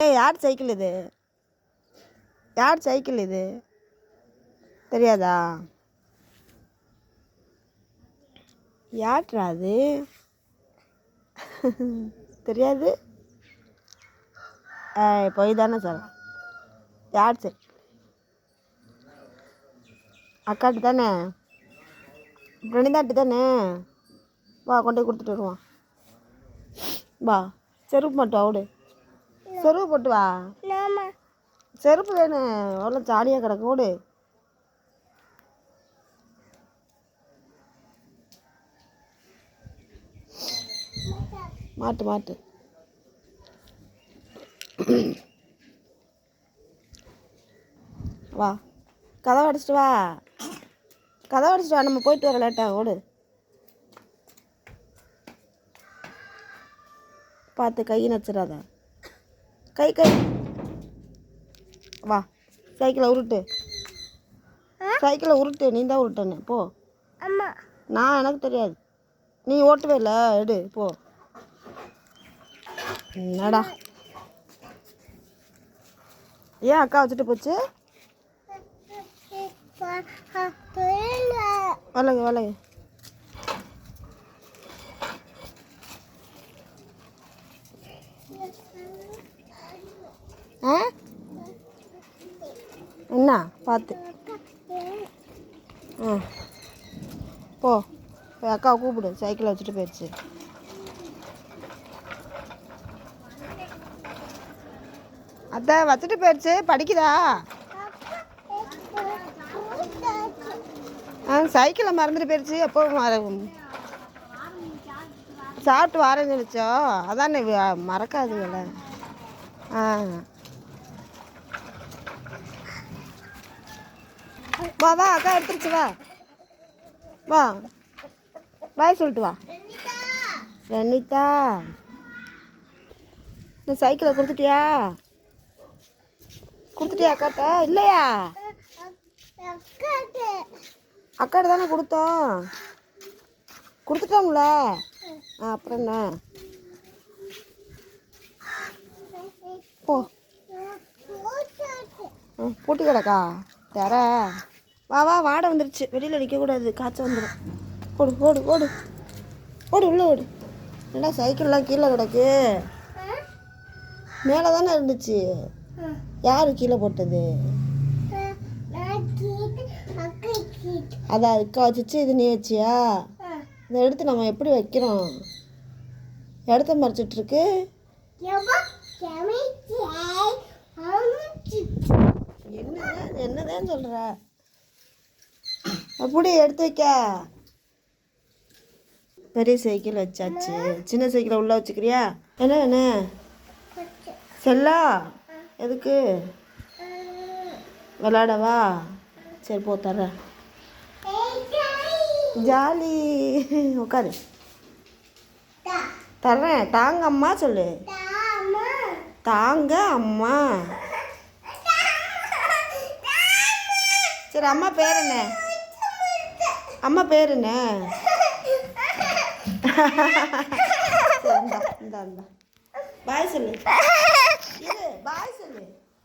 ஏய் யார் சைக்கிள் இது? யார் சைக்கிள் இது? தெரியாதா? யார்ரா அது? தெரியாது? ஏய் போய் தானே சொல்ல யார் சைக்கிள்? அக்காட்டு தானே? பிரணிதாட்டு தானே? வா கொண்டு போய் கொடுத்துட்டு வருவான் வா செருப்பு மட்டும் அவுடு. செருப்பு போட்டு வா செருப்பு வேணும் அவ்வளோ ஜாலியாக கிடக்கு ஓடு. மாட்டு மாட்டு. வா. கதவை அடிச்சிட்டு வா. கதவை அடிச்சிட்டு வா. நம்ம போயிட்டு வர லேட்டாக ஓடு. பார்த்து கை நச்சிடாத கை கை. வா சைக்கிளை உருட்டு. சைக்கிளை உருட்டு நீ தான் உருட்டனே போ. அம்மா. நான் எனக்கு தெரியாது. நீ ஓட்டவே இல்லை. எடு போ. என்னடா? ஏன் அக்கா வச்சுட்டு போச்சு? வலகு வலகு ஆ? என்ன பார்த்து ஆ. போ. போய் அக்காவை கூப்பிடு. சைக்கிளை வச்சுட்டு போயிடுச்சு. அத்தை வச்சுட்டு போயிடுச்சு. படிக்குதா? ஆ சைக்கிளை மறந்துட்டு போயிடுச்சு. எப்போ மற சாப்பிட்டு வரேன்னு சொல்லிச்சோ. அதான் மறக்காதுங்கள ஆ. வா வா அக்கா எடுத்துருச்சு வா. வா. பாய் சொல்லிட்டு வா. ரனிதா இந்த சைக்கிளை கொடுத்துட்டியா? கொடுத்துட்டியா அக்காட்ட? இல்லையா? அக்காட்ட தானே கொடுத்தோம். கொடுத்துட்டோம்ல. ஆ அப்புறம் என்ன? போ. பூட்டி கிடக்கா தர வா வா வாடை வந்துருச்சு வெளியில் நிற்கக்கூடாது காய்ச்சல் வந்துடும் ஓடு ஓடு ஓடு ஓடு உள்ளே ஓடு என்னடா சைக்கிள்லாம் கீழே கிடக்கு மேலே தானே இருந்துச்சு யார் கீழே போட்டது அதான் அக்கா வச்சுச்சு இது நீ வச்சியா இதை எடுத்து நம்ம எப்படி வைக்கிறோம் இடத்த மறைச்சிட்ருக்கு என்னதான் என்னதான் சொல்கிற அப்படி எடுத்து வைக்க. பெரிய சைக்கிள் வச்சாச்சு. சின்ன சைக்கிளை உள்ளே வச்சுக்கிறியா? என்ன என்ன? செல்லா எதுக்கு? விளாடவா சரி போ தர்றேன் ஜாலி. உட்காரு தர்றேன். தாங்க அம்மா சொல்லு. தாங்க அம்மா. சரி அம்மா பேர் என்ன? அம்மா பேர் என்ன? பாய் சொல்லு. பாய் சொல்லு.